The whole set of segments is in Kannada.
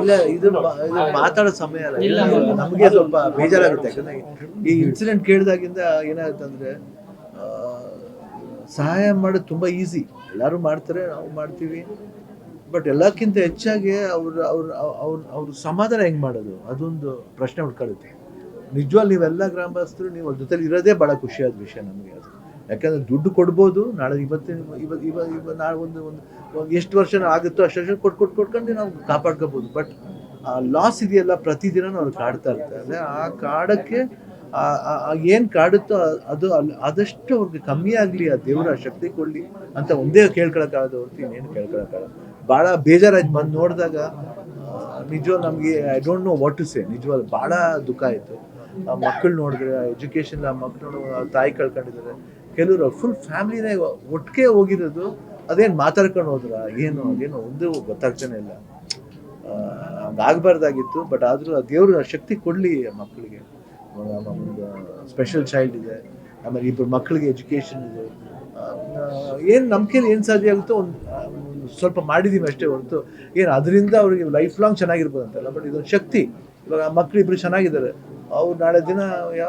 ಇಲ್ಲ ಇದು ಮಾತಾಡೋ ಸಮಯ ಅಲ್ಲ. ನಮಗೆ ಸ್ವಲ್ಪ ಬೇಜಾರಾಗುತ್ತೆ. ಯಾಕಂದ್ರೆ ಈ ಇನ್ಸಿಡೆಂಟ್ ಕೇಳಿದಾಗಿಂದ ಏನಾಗುತ್ತಂದ್ರೆ ಸಹಾಯ ಮಾಡೋದು ತುಂಬಾ ಈಸಿ ಎಲ್ಲರೂ ಮಾಡ್ತಾರೆ ನಾವು ಮಾಡ್ತೀವಿ. ಬಟ್ ಎಲ್ಲಕ್ಕಿಂತ ಹೆಚ್ಚಾಗಿ ಅವ್ರ ಅವ್ರ ಅವ್ರ ಅವ್ರ ಸಮಾಧಾನ ಹೆಂಗ್ ಮಾಡೋದು? ಅದೊಂದು ಪ್ರಶ್ನೆ ಹುಡ್ಕೊಳ್ಳುತ್ತೆ ನಿಜವಾಗ್ ನೀವೆಲ್ಲ ಗ್ರಾಮಸ್ಥರು ನೀವು ಅವ್ರ ಜೊತೆಲಿ ಇರೋದೇ ಭಾಳ ಖುಷಿಯಾದ ವಿಷಯ ನಮಗೆ ಅದು. ಯಾಕಂದ್ರೆ ದುಡ್ಡು ಕೊಡ್ಬೋದು, ನಾಳೆ ಇವತ್ತು ಇವತ್ತು ಇವಾಗ ಇವ, ನಾಳೆ ಒಂದು ಒಂದು ಎಷ್ಟು ವರ್ಷ ಆಗುತ್ತೋ ಅಷ್ಟು ವರ್ಷ ಕೊಟ್ಟು ಕೊಟ್ಟು ಕೊಟ್ಕೊಂಡು ನಾವು ಕಾಪಾಡ್ಕೋಬೋದು. ಬಟ್ ಆ ಲಾಸ್ ಇದೆಯಲ್ಲ ಪ್ರತಿದಿನನೂ ಅವ್ರು ಕಾಡ್ತಾ ಇರ್ತಾರೆ. ಆ ಕಾಡಕ್ಕೆ ಏನು ಕಾಡುತ್ತೋ ಅದು ಅಲ್ಲಿ ಆದಷ್ಟು ಅವ್ರಿಗೆ ಕಮ್ಮಿ ಆಗಲಿ, ಆ ದೇವರ ಶಕ್ತಿ ಕೊಡಲಿ ಅಂತ ಒಂದೇ ಕೇಳ್ಕೊಳಕ್ಕಾಗದು ಹೊರತು ಇನ್ನೇನು ಕೇಳ್ಕೊಳಕ್ಕಾಗಲ್ಲ. ಭಾಳ ಬೇಜಾರಾಯ್ತು ಬಂದು ನೋಡಿದಾಗ ನಿಜವಾಗ ನಮಗೆ I don't know what to say ನಿಜವಾಗ ಭಾಳ ದುಃಖ ಆಯಿತು. ಆ ಮಕ್ಕಳು ನೋಡಿದ್ರೆ ಎಜುಕೇಷನ್ ಆ ಮಕ್ಕಳು ತಾಯಿ ಕಳ್ಕೊಂಡಿದ್ದಾರೆ. ಕೆಲವರು ಫುಲ್ ಫ್ಯಾಮಿಲಿನೇ ಒಟ್ಟಿಗೆ ಹೋಗಿರೋದು, ಅದೇನು ಮಾತಾಡ್ಕೊಂಡು ಹೋದ್ರ? ಏನು, ಅದೇನು ಒಂದು ಗೊತ್ತಾಗ್ತಾನೆ ಇಲ್ಲ. ಹಂಗಾಗಬಾರ್ದಾಗಿತ್ತು ಬಟ್ ಆದರೂ ಆ ದೇವರು ಶಕ್ತಿ ಕೊಡಲಿ ಮಕ್ಕಳಿಗೆ ಒಂದು ಸ್ಪೆಷಲ್ ಚೈಲ್ಡ್ ಇದೆ. ಆಮೇಲೆ ಇಬ್ಬರು ಮಕ್ಕಳಿಗೆ ಎಜುಕೇಷನ್ ಇದೆ. ಏನು ನಮ್ಮ ಕೈಲಿ ಏನು ಸಾಧ್ಯ ಆಗುತ್ತೋ ಒಂದು ಸ್ವಲ್ಪ ಮಾಡಿದ್ದೀವಿ ಅಷ್ಟೇ ಹೊರತು. ಏನು, ಅದರಿಂದ ಅವ್ರಿಗೆ ಲೈಫ್ ಲಾಂಗ್ ಚೆನ್ನಾಗಿರ್ಬೋದು ಅಂತಲ್ಲ ಬಟ್ ಇದೊಂದು ಶಕ್ತಿ. ಇವಾಗ ಆ ಮಕ್ಕಳು ಚೆನ್ನಾಗಿದ್ದಾರೆ. ಅವ್ರು ನಾಳೆ ದಿನ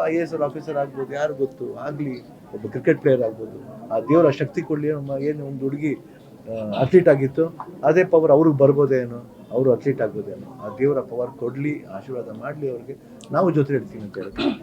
ಐ ಎ ಎಸ್ ಆಫೀಸರ್ ಆಗ್ಬೋದು, ಯಾರು ಗೊತ್ತು? ಆಗಲಿ, ಒಬ್ಬ ಕ್ರಿಕೆಟ್ ಪ್ಲೇಯರ್ ಆಗ್ಬೋದು. ಆ ದೇವರ ಶಕ್ತಿ ಕೊಡಲಿ ಏನು ಒಂದು ಹುಡುಗಿ ಅಥ್ಲೀಟ್ ಆಗಿತ್ತು. ಅದೇ ಪವರ್ ಅವ್ರಿಗೆ ಬರ್ಬೋದೇನೋ ಅವರು ಅಥ್ಲೀಟ್ ಆಗ್ಬೋದೇನೋ ಆ ದೇವರ ಪವರ್ ಕೊಡಲಿ, ಆಶೀರ್ವಾದ ಮಾಡಲಿ ಅವ್ರಿಗೆ. ನಾವು ಜೊತೆ ಇರ್ತೀವಿ ಅಂತ ಹೇಳ್ತೀವಿ